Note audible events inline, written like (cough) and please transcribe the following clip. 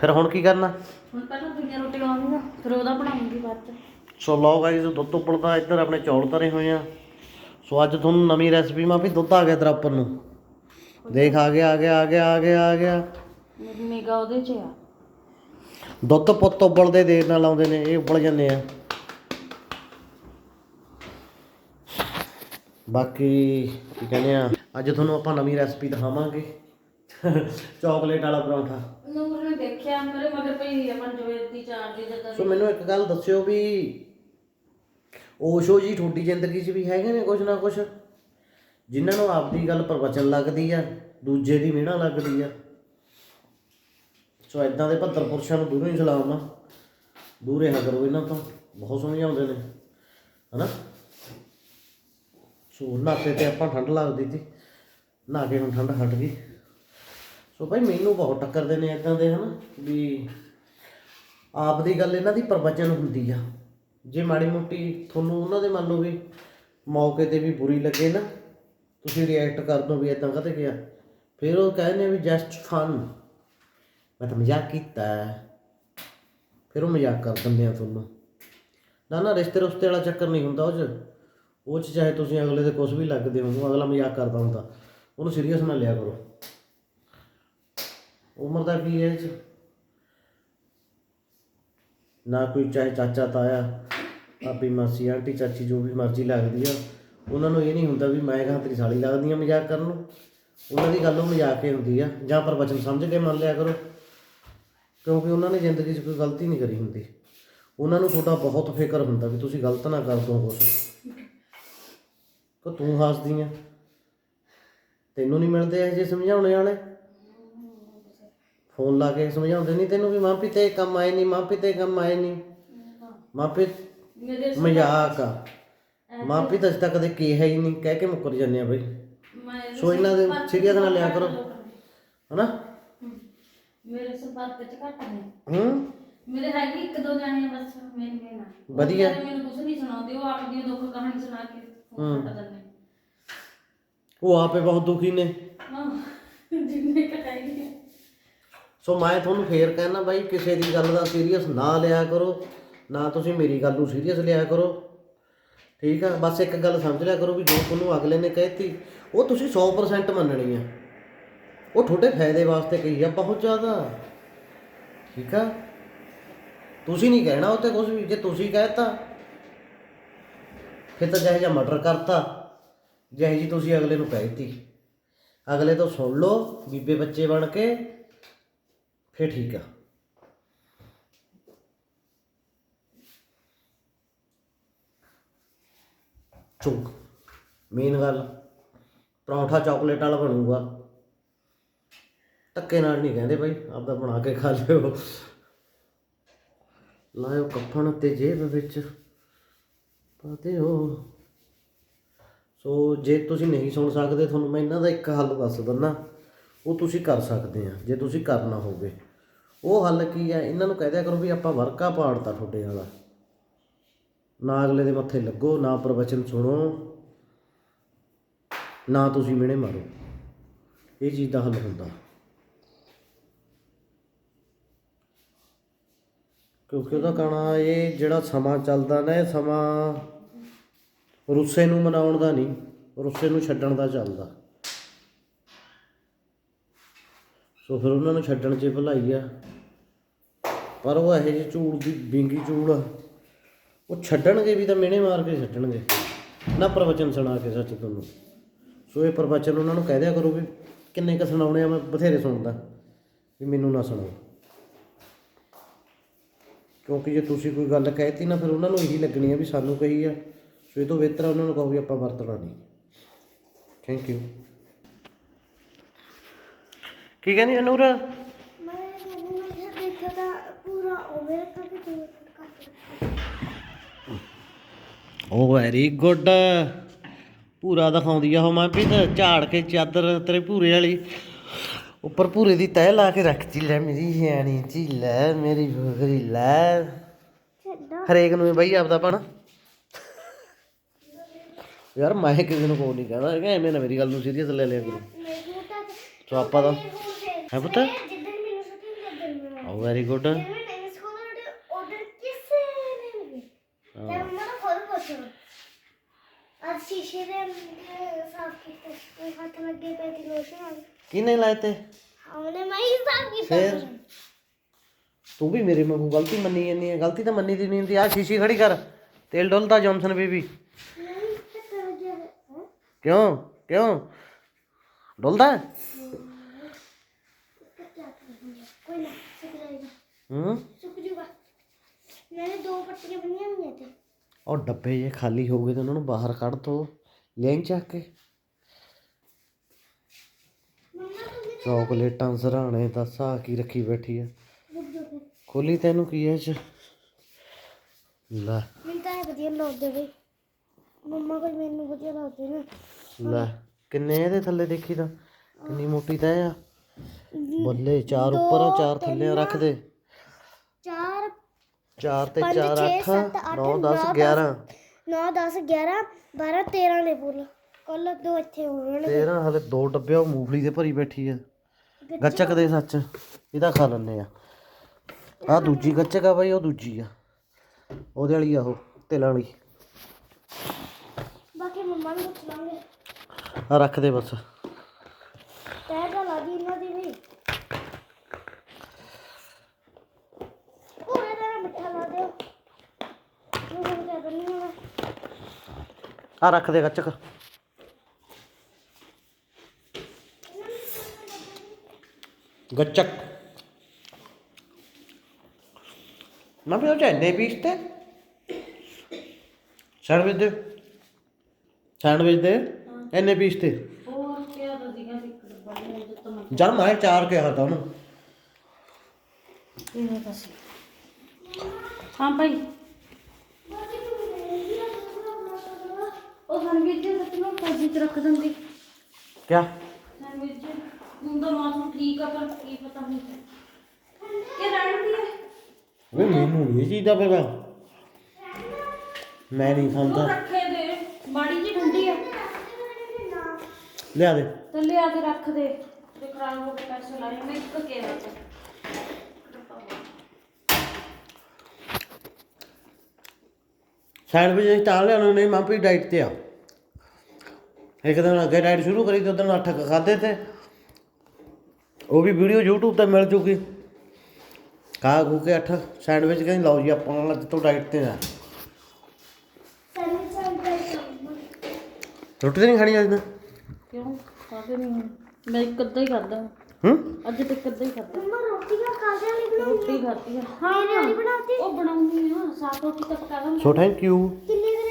ਫਿਰ ਹੁਣ ਕੀ ਕਰਨਾ? ਹੁਣ ਪਹਿਲਾਂ ਦੁਨੀਆ ਰੋਟੀ ਲਾਉਂਗੀ ਨਾ ਫਿਰ ਉਹਦਾ ਬਣਾਉਂਗੀ ਬਾਅਦ ਚ। ਸੋ ਲਓ ਗਾਇਸ ਦੁੱਧ ਉਬਲਦਾ ਇੱਧਰ ਆਪਣੇ ਚੌਲ ਧਰੇ ਹੋਏ ਆ। ਸੋ ਅੱਜ ਤੁਹਾਨੂੰ ਨਵੀਂ ਰੈਸਪੀ ਮਾ ਵੀ ਦੁੱਧ ਆ ਗਿਆ ਤੇਰਾ ਉੱਪਰ ਨੂੰ। ਦੇਖ ਆ ਗਿਆ ਆ ਗਿਆ ਆ ਗਿਆ ਆ ਗਿਆ ਆ ਗਿਆ। ਮੇਰੀ ਨਿਗਾ ਉਹਦੇ ਚ ਆ। ਦੁੱਧ ਪੁੱਤ ਉਬਲਦੇ ਦੇਰ ਨਾਲ ਆਉਂਦੇ ਨੇ ਇਹ ਉਬਲ ਜਾਂਦੇ ਆ। ਬਾਕੀ ਕੀ ਕਹਿੰਦੇ ਆ ਅੱਜ ਤੁਹਾਨੂੰ ਆਪਾਂ ਨਵੀਂ ਰੈਸਪੀ ਦਿਖਾਵਾਂਗੇ। (laughs) ਚਾਕਲੇਟ ਵਾਲਾ ਪਰੌਂਠਾ। ਨੂਰ ਦੇਖਿਆ ਮੇਰੇ ਮਗਰ ਪਈ ਆਪਣ ਜਵੇਦ ਦੀ ਚਾਰ ਦੀ ਜਦ ਸੋ ਮੈਨੂੰ ਇੱਕ ਗੱਲ ਦੱਸਿਓ ਵੀ ਓਸ਼ੋ ਜੀ ਤੁਹਾਡੀ ਜ਼ਿੰਦਗੀ 'ਚ ਵੀ ਹੈਗੇ ਨੇ ਕੁਝ ਨਾ ਕੁਝ ਜਿਨ੍ਹਾਂ ਨੂੰ ਆਪਦੀ ਗੱਲ ਪ੍ਰਵਚਨ ਲੱਗਦੀ ਆ, ਦੂਜੇ ਦੀ ਮਿਹਣਾ ਲੱਗਦੀ ਆ। ਸੋ ਇਦਾਂ ਦੇ ਭੱਤਰ ਪੁਰਸ਼ਾਂ ਨੂੰ ਦੂਰੋਂ ਹੀ ਸਲਾਮ ਆ। ਦੂਰ ਰਿਹਾ ਕਰੋ ਇਹਨਾਂ ਤੋਂ, ਬਹੁਤ ਸਮਝਾਉਂਦੇ ਨੇ, ਹਨਾ? ਸੋ ਨਾਤੇ ਤੇ ਆਪਾਂ ਠੰਡ ਲੱਗਦੀ ਸੀ ਨਹਾ ਕੇ ਹੁਣ ਠੰਡ ਹਟ ਗਈ। ਸੋ ਭਾਈ ਮੈਨੂੰ ਬਹੁਤ ਟੱਕਰਦੇ ਨੇ ਇਦਾਂ ਦੇ, ਹਨਾ, ਵੀ ਆਪ ਦੀ ਗੱਲ ਇਹਨਾਂ ਦੀ ਪ੍ਰਵਚਨ ਹੁੰਦੀ ਆ। ਜੇ ਮਾੜੀ ਮੋਟੀ ਤੁਹਾਨੂੰ ਉਹਨਾਂ ਦੇ ਮੰਨ ਲਓ ਵੀ ਮੌਕੇ ਤੇ ਵੀ ਬੁਰੀ ਲੱਗੇ ਨਾ, ਤੁਸੀਂ ਰਿਐਕਟ ਕਰ ਦੋ ਵੀ ਇਦਾਂ ਕਦੇ ਗਿਆ ਫਿਰ ਉਹ ਕਹਿੰਦੇ ਵੀ ਜਸਟ ਫਨ ਮੈਂ ਤਾਂ ਮਜ਼ਾਕ ਕੀਤਾ ਹੈ। ਫਿਰ ਉਹ ਮਜ਼ਾਕ ਕਰ ਦਿੰਦੇ ਆ ਤੁਹਾਨੂੰ। ਨਾ ਨਾ, ਰਿਸ਼ਤੇ ਰੁਸ਼ਤੇ ਵਾਲਾ ਚੱਕਰ ਨਹੀਂ ਹੁੰਦਾ ਉਹ 'ਚ। ਉਹ 'ਚ ਚਾਹੇ ਤੁਸੀਂ ਅਗਲੇ ਦੇ ਕੁਝ ਵੀ ਲੱਗਦੇ ਹੋ ਅਗਲਾ ਮਜ਼ਾਕ ਕਰਦਾ ਹੁੰਦਾ। ਉਹਨੂੰ ਸੀਰੀਅਸ ਨਾ ਲਿਆ ਕਰੋ। ਉਮਰ ਦਾ ਕੀ ਹੈ ਇਹ ਨਾ ਕੋਈ ਚਾਹੇ ਚਾਚਾ, ਤਾਇਆ ਆਪੀ ਮਾਸੀ, ਆਂਟੀ, ਚਾਚੀ, ਜੋ ਵੀ ਮਰਜ਼ੀ ਲੱਗਦੀ ਆ, ਉਹਨਾਂ ਨੂੰ ਇਹ ਨਹੀਂ ਹੁੰਦਾ ਵੀ ਮੈਂ ਕਹਾਂ ਤੇਰੀ ਸਾਲੀ ਲੱਗਦੀ ਆ ਮਜ਼ਾਕ ਕਰਨ ਨੂੰ। ਉਹਨਾਂ ਦੀ ਗੱਲ ਉਹ ਮਜ਼ਾਕ ਹੀ ਹੁੰਦੀ ਆ, ਜਾਂ ਪ੍ਰਵਚਨ ਸਮਝ ਕੇ ਮੰਨ ਲਿਆ ਕਰੋ। ਕਿਉਂਕਿ ਉਹਨਾਂ ਨੇ ਜ਼ਿੰਦਗੀ 'ਚ ਕੋਈ ਗਲਤੀ ਨਹੀਂ ਕਰੀ ਹੁੰਦੀ। ਉਹਨਾਂ ਨੂੰ ਤੁਹਾਡਾ ਬਹੁਤ ਫਿਕਰ ਹੁੰਦਾ ਵੀ ਤੁਸੀਂ ਗਲਤ ਨਾ ਕਰ ਦੋ ਕੁਛ। ਕਿ ਤੂੰ ਹੱਸਦੀ ਆ। ਤੈਨੂੰ ਨਹੀਂ ਮਿਲਦੇ ਇਹ ਜੇ ਸਮਝਾਉਣੇ ਵਾਲੇ। ਫੋਨ ਲਾ ਕੇ ਸਮਝਾਉਂਦੇ ਨਹੀਂ ਤੈਨੂੰ ਵੀ ਮਾਂ ਪਿਤੇ ਕੰਮ ਆਏ ਨਹੀਂ ਮਾਂ ਪਿਤੇ ਕੰਮ ਆਏ ਨਹੀਂ। ਮਾਂ ਪਿਤ ਮੇਰੇ ਮਜ਼ਾਕ ਆ। ਮਾਂ ਪਿਤ ਅਜੇ ਤੱਕ ਕਦੇ ਕਿਹਾ ਹੀ ਨਹੀਂ ਕਹਿ ਕੇ ਮੁੱਕਰ ਜਾਂਦੇ ਆ ਬਈ। ਸੋ ਇਹਨਾਂ ਦੇ ਸੀਰੀਅਸ ਨਾ ਲਿਆ ਕਰੋ। ਹਨਾ? ਮੇਰੇ ਸੰਪਰਕ ਚ ਘੱਟ ਨੇ ਹੂੰ? ਮੇਰੇ ਹੈਗੇ ਇੱਕ ਦੋ ਜਾਣੇ ਬਸ ਮੇਨ ਮੇਨ ਵਧੀਆ। ਮੈਨੂੰ ਕੁਝ ਨਹੀਂ ਸੁਣਾਉਂਦੇ ਉਹ ਆਪਣੀ ਦੁੱਖ ਕਹਾਣੀ ਸੁਣਾ ਕੇ ਫੋਨ ਕੱਟ ਦਿੰਦੇ। ਉਹ ਆਪੇ ਬਹੁਤ ਦੁਖੀ ਨੇ। ਜਿੰਨੇ ਕਟਾਈ ਸੋ ਮੈਂ ਤੁਹਾਨੂੰ ਫੇਰ ਕਹਿਣਾ ਬਾਈ, ਕਿਸੇ ਦੀ ਗੱਲ ਦਾ ਸੀਰੀਅਸ ਨਾ ਲਿਆ ਕਰੋ, ਨਾ ਤੁਸੀਂ ਮੇਰੀ ਗੱਲ ਨੂੰ ਸੀਰੀਅਸ ਲਿਆ ਕਰੋ। ਠੀਕ ਆ? ਬਸ ਇੱਕ ਗੱਲ ਸਮਝ ਲਿਆ ਕਰੋ ਵੀ ਜੋ ਤੁਹਾਨੂੰ ਅਗਲੇ ਨੇ ਕਹਿਤੀ, ਉਹ ਤੁਸੀਂ 100% ਮੰਨਣੀ ਆ। ਉਹ ਤੁਹਾਡੇ ਫਾਇਦੇ ਵਾਸਤੇ ਕਹੀ ਆ, ਬਹੁਤ ਜ਼ਿਆਦਾ। ਠੀਕ ਆ? ਤੁਸੀਂ ਨਹੀਂ ਕਹਿਣਾ ਉਹ ਉੱਤੇ ਕੁਝ ਵੀ, ਜੇ ਤੁਸੀਂ ਕਹਿਤਾ, ਫਿਰ ਤਾਂ ਜਿਹੇ ਜਿਹਾ ਮਰਡਰ ਕਰਤਾ, ਜਿਹੇ ਜੀ ਤੁਸੀਂ ਅਗਲੇ ਨੂੰ ਕਹਿਤੀ। ਅਗਲੇ ਤੋਂ ਸੁਣ ਲਓ, ਬੀਬੇ ਬੱਚੇ ਬਣ ਕੇ ਫਿਰ ਠੀਕ ਆ। ਚੁੱਕ। ਮੇਨ ਗੱਲ, ਪਰੌਂਠਾ ਚਾਕਲੇਟ ਵਾਲਾ ਬਣੂਗਾ। ਧੱਕੇ ਨਾਲ ਨਹੀਂ ਕਹਿੰਦੇ ਭਾਈ ਆਪਦਾ ਬਣਾ ਕੇ ਖਾ ਲਿਓ। ਲਾਇਓ ਕੱਫਣ ਤੇ ਜੇਬ ਵਿੱਚ। ਪਾਤੇ ਹੋ ਸੋ ਜੇ ਤੁਸੀਂ ਨਹੀਂ ਸੁਣ ਸਕਦੇ, ਤੁਹਾਨੂੰ ਮੈਂ ਇਹਨਾਂ ਦਾ ਇੱਕ ਹੱਲ ਦੱਸ ਦਿੰਦਾ। ਉਹ ਤੁਸੀਂ ਕਰ ਸਕਦੇ ਆ, ਜੇ ਤੁਸੀਂ ਕਰਨਾ ਹੋਵੇ। ਉਹ ਹੱਲ ਕੀ ਹੈ ਇਹਨਾਂ ਨੂੰ ਕਹਿ ਦਿਆ ਕਰੋ ਵੀ ਆਪਾਂ ਵਰਕਾ ਪਾੜਤਾ ਤੁਹਾਡੇ ਵਾਲਾ। ਨਾ ਅਗਲੇ ਦੇ ਮੱਥੇ ਲੱਗੋ, ਨਾ ਪ੍ਰਵਚਨ ਸੁਣੋ, ਨਾ ਤੁਸੀਂ ਮਿਹਣੇ ਮਾਰੋ। ਇਹ ਚੀਜ਼ ਦਾ ਹੱਲ ਹੁੰਦਾ। ਕਿਉਂਕਿ ਉਹਦਾ ਕਹਣਾ ਇਹ ਜਿਹੜਾ ਸਮਾਂ ਚੱਲਦਾ ਨਾ, ਇਹ ਸਮਾਂ ਰੁੱਸੇ ਨੂੰ ਮਨਾਉਣ ਦਾ ਨਹੀਂ, ਰੁੱਸੇ ਨੂੰ ਛੱਡਣ ਦਾ ਚੱਲਦਾ। ਸੋ ਫਿਰ ਉਹਨਾਂ ਨੂੰ ਛੱਡਣ 'ਚ ਭਲਾਈ ਆ। ਪਰ ਉਹ ਇਹੋ ਜਿਹੀ ਝੂੜ ਦੀ ਬਿੰਗੀ ਝੂੜ ਆ ਉਹ ਛੱਡਣਗੇ ਵੀ ਤਾਂ ਮਿਹਣੇ ਮਾਰ ਕੇ ਛੱਡਣਗੇ। ਨਾ ਪ੍ਰਵਚਨ ਸੁਣਾ ਕੇ ਸੱਚ ਤੁਹਾਨੂੰ। ਸੋ ਇਹ ਪ੍ਰਵਚਨ ਉਹਨਾਂ ਨੂੰ ਕਹਿ ਦਿਆ ਕਰੋ ਵੀ ਕਿੰਨੇ ਕ ਸੁਣਾਉਣੇ ਆ, ਮੈਂ ਬਥੇਰੇ ਸੁਣਦਾ, ਵੀ ਮੈਨੂੰ ਨਾ ਸੁਣਾਓ। ਕਿਉਂਕਿ ਜੇ ਤੁਸੀਂ ਕੋਈ ਗੱਲ ਕਹਿਤੀ ਨਾ, ਫਿਰ ਉਹਨਾਂ ਨੂੰ ਇਹੀ ਲੱਗਣੀ ਆ ਵੀ ਸਾਨੂੰ ਕਹੀ ਆ। ਸੋ ਇਹ ਤੋਂ ਬਿਹਤਰ ਉਹਨਾਂ ਨੂੰ ਕਹੋ ਵੀ ਆਪਾਂ ਵਰਤਣਾ ਨਹੀਂ। ਥੈਂਕ ਯੂ ਕੀ ਕਹਿੰਦੀ ਅਨੂਰ ਮੈਂ ਮੈਨੂੰ ਮੈਂ ਦੇਖਿਆ ਤਾਂ ਪੂਰਾ ਓਵਰ ਕਰਕੇ ਦੋ ਕੱਟ ਓ ਵੈਰੀ ਗੁੱਡ। ਪੂਰਾ ਦਿਖਾਉਂਦੀ ਆ ਉਹ ਮੈਂ ਵੀ ਤਾਂ ਝਾੜ ਕੇ ਚਾਦਰ ਤੇਰੇ ਭੂਰੇ ਵਾਲੀ। ਉੱਪਰ ਭੂਰੇ ਦੀ ਤਹਿ ਲਾ ਕੇ ਰੱਖਤੀ ਲੈ ਮੇਰੀ ਸਿਆਣੀ ਜੀ ਲੈ ਮੇਰੀ ਬੁਗਰੀ ਲੈ। ਛੱਡੋ ਹਰੇਕ ਨੂੰ ਬਈ ਆਪਦਾ ਪਣ। ਯਾਰ ਮੈਂ ਕਿਸੇ ਨੂੰ ਕੋਈ ਨਹੀਂ ਕਹਿੰਦਾ ਹੈਗਾ ਐਵੇਂ ਨਾ ਮੇਰੀ ਗੱਲ ਨੂੰ ਸੀਰੀਅਸ ਲੈ ਲਿਆ ਕਰੋ। ਸੋ ਆਪਾਂ ਤਾਂ। ਹੈ ਪੁੱਤ? ਜਿੱਦਣ ਮੈਨੂੰ ਛੁੱਟੀ ਲੱਗਣ ਵੈਰੀ ਗੁੱਡ ਜਿਵੇਂ ਸਕੂਲ ਦੇ ਆਰਡਰ ਕਿਸੇ ਨੇ ਨਹੀਂ ਤੇ ਮੰਮਾ ਨੂੰ ਖੁਦ ਪੁੱਛੋ ਅੱਜ ਸ਼ੀਸ਼ੇ ਦੇ ਅਹ, ਸਾਫ਼ ਕੀਤੇ। ਕੋਈ ਹੱਥ ਲੱਗੇ ਪਏ ਤੇ ਲੋਸ਼ਨ ਆ ਕਿਨੇ ਲਾਏ ਤੇ? ਉਹਨੇ ਮੈਂ ਹੀ ਸਾਫ਼ ਕੀਤਾ ਫਿਰ? ਤੂੰ ਵੀ ਮੇਰੇ ਵਾਂਗੂ ਗਲਤੀ ਮੰਨੀ ਜਾਂਦੀ ਹੈ। ਗਲਤੀ ਤਾਂ ਮੰਨੀ ਦੀ ਨਹੀਂ ਹੁੰਦੀ। ਆ ਸ਼ੀਸ਼ੀ ਖੜੀ ਕਰ। ਤੇਲ ਡੁੱਲਦਾ ਜੌਨਸਨ ਬੇਬੀ। ਨਹੀਂ ਕਰ ਜਾ ਹੈ? ਕਿਉਂ? ਕਿਉਂ? ਡੁੱਲਦਾ ਹੈ? ਕੋਈ ਨਾ ਸੁੱਕ ਜਾਏਗਾ ਹੂੰ? ਸੁੱਕ ਜੂਗਾ। ਮੈंने ਦੋ ਪੱਟੀਆਂ ਬਣੀਆਂ ਹੋਈਆਂ ਤੇ ਉਹ ਡੱਬੇ ਜੇ ਖਾਲੀ ਹੋ ਗਏ ਤੇ ਉਹਨਾਂ ਨੂੰ ਬਾਹਰ ਕੱਢ ਦੋ ਲੈਂ ਚੱਕ ਕੇ। ਚੌਕਲੇਟਾਂ ਸਰਾਣੇ ਦੱਸਾ ਕੀ ਰੱਖੀ ਬੈਠੀ ਆ। ਖੋਲੀ ਤੈਨੂੰ ਕੀ ਐ ਚ? ਲੈ। ਮੈਨੂੰ ਤਾਂ ਇਹ ਵਧੀਆ ਲੱਗਦੇ ਬਈ ਮੰਮਾ ਕੋਲ ਮੈਨੂੰ ਵਧੀਆ ਲੱਗਦੇ ਨੇ। ਲੈ ਕਿੰਨੇ ਇਹਦੇ ਥੱਲੇ ਦੇਖੀ ਤਾਂ? ਕਿੰਨੀ ਮੋਟੀ ਤਾਂ ਆ? ਬੱਲੇ ਚਾਰ ਉੱਪਰ ਆ ਚਾਰ ਥੱਲੇ ਆ, ਰੱਖ ਦੇ। ਚਾਰ ਚਾਰ ਤੇ ਪੰਜ, ਚਾਰ ਛੇ, 8 ਸੱਤ, ਅੱਠ, 9 10 ਨੌ, 11 9 10 11 12 13 ਨੇ ਬੋਲ। ਕੱਲ ਦੋ ਇੱਥੇ ਹੋਣਗੇ। 13 ਹਲੇ ਦੋ ਡੱਬੇ ਉਹ ਮੂੰਗਫਲੀ ਦੇ ਭਰੀ ਬੈਠੀ ਆ। ਗੱਚਕ। ਦੇ ਸੱਚ ਇਹਦਾ ਖਾ ਲੈਨੇ ਆ। ਆ ਦੂਜੀ ਗੱਚਕ ਆ ਬਾਈ ਉਹ ਦੂਜੀ ਆ। ਉਹਦੇ ਵਾਲੀ ਆ ਉਹ ਤਿਲਾਂ ਵਾਲੀ। ਬਾਕੀ ਮੰਮਾ ਨੂੰ ਪੁੱਛ ਲਾਂਗੇ। ਆ ਰੱਖ ਦੇ ਬਸ ਤੈਅ ਤਾਂ ਲਾ ਦੀ ਇਹਨਾਂ ਦੀ ਵੀ ਪੂਰਾ ਤੇਰਾ ਮਿੱਠਾ ਲਾ ਦਿਓ ਮੈਂ ਹੁਣ ਕਹਿ ਦਿੰਦੀ ਹਾਂ ਆ ਰੱਖ ਦੇ ਗੱਚਕ। ਗੱਚਕ। ਨਾ ਵੀ ਉਹ ਚ ਇੰਨੇ ਪੀਸ ਤੇ। ਸੈਂਡਵਿਚ ਦੇ। ਸੈਂਡਵਿਚ ਦੇ? ਇੰਨੇ ਪੀਸ ਤੇ। ਹੋਰ ਕਿਹਾ ਤਾਂ ਇੱਕ ਡੱਬਾ ਲੈ ਦਿੱਤਾ ਮੈਂ ਜਦ ਮੈਂ ਚਾਰ ਕਿਹਾ ਤਾ ਉਹਨੂੰ। ਇਹ ਤਾਂ ਸੀ ਹਾਂ ਭਾਈ ਉਹ ਸੈਂਡਵਿਚ ਦੇ 'ਚ ਰੱਖ ਦਿੰਦੀ। ਕਿਆ? ਸੈਂਡਵਿਚ ਹੁਣ ਤਾਂ ਮੌਸਮ ਠੀਕ ਆ ਪਰ ਕੀ ਪਤਾ ਹੁਣ ਕਿ ਰਹਿਣ ਦੀ ਹੈ ਵੇ ਮੈਨੂੰ ਇਹ ਚੀਜ਼ ਦਾ ਪਤਾ। ਮੈਂ ਨਹੀਂ ਉਹ ਖਾਂਦਾ ਰੱਖੇ ਦੇ। ਮਾੜੀ ਜੀ ਠੰਡੀ ਆ। ਲਿਆ ਦੇ। ਤੇ ਲਿਆ ਕੇ ਰੱਖ ਦੇ। ਤੇ ਖਰਾਬ ਹੋ ਕੇ ਪੈਸੇ ਲਾਏ ਮੈਂ ਇੱਕ ਕੇ ਰੱਖ ਸੈਂਡਵਿਚ ਅਸੀਂ ਤਾਂ ਲਿਆਉਣੇ ਨਹੀਂ ਮਾਂ ਵੀ ਡਾਈਟ ਤੇ ਆ। ਇੱਕ ਦਿਨ ਅੱਗੇ ਡਾਈਟ ਸ਼ੁਰੂ ਕਰੀ ਤੇ ਉਦੋਂ ਅੱਠ ਕੁ ਖਾਧੇ ਤੇ। ਉਹ ਵੀ ਵੀਡੀਓ YouTube ਤੇ ਮਿਲ ਜੂਗੀ। ਖਾ ਖੂ ਕੇ ਅੱਠ ਸੈਂਡਵਿਚ ਕਹਿੰਦੀ ਲਓ ਜੀ ਆਪਾਂ ਨਾਲ ਅੱਜ ਤੋਂ ਡਾਈਟ ਤੇ ਆ। ਰੋਟੀ ਤਾਂ ਨਹੀਂ ਖਾਣੀ ਅੱਜ ਦਿਨ ਕਿਉਂ? ਖਾਦੇ ਨਹੀਂ ਮੈਂ ਇੱਕ ਅੱਧਾ ਹੀ ਖਾਦਾ ਹੂੰ? ਅੱਜ ਤੱਕ ਅੱਧਾ ਹੀ ਖਾਦਾ ਮੰਮਾ ਰੋਟੀਆਂ ਕਾਹਦੇ ਲਈ ਬਣਾਉਂਦੀ ਰੋਟੀ ਖਾਦੀ ਵਾਲੀ ਬਣਾਤੀ? ਉਹ ਬਣਾਉਂਦੀ ਆ। ਸਾਫ਼ ਰੋਟੀ ਤਾਂ ਪਕਾ ਦਾਂ ਸੋ ਥੈਂਕ ਯੂ ਕਿੰਨੀ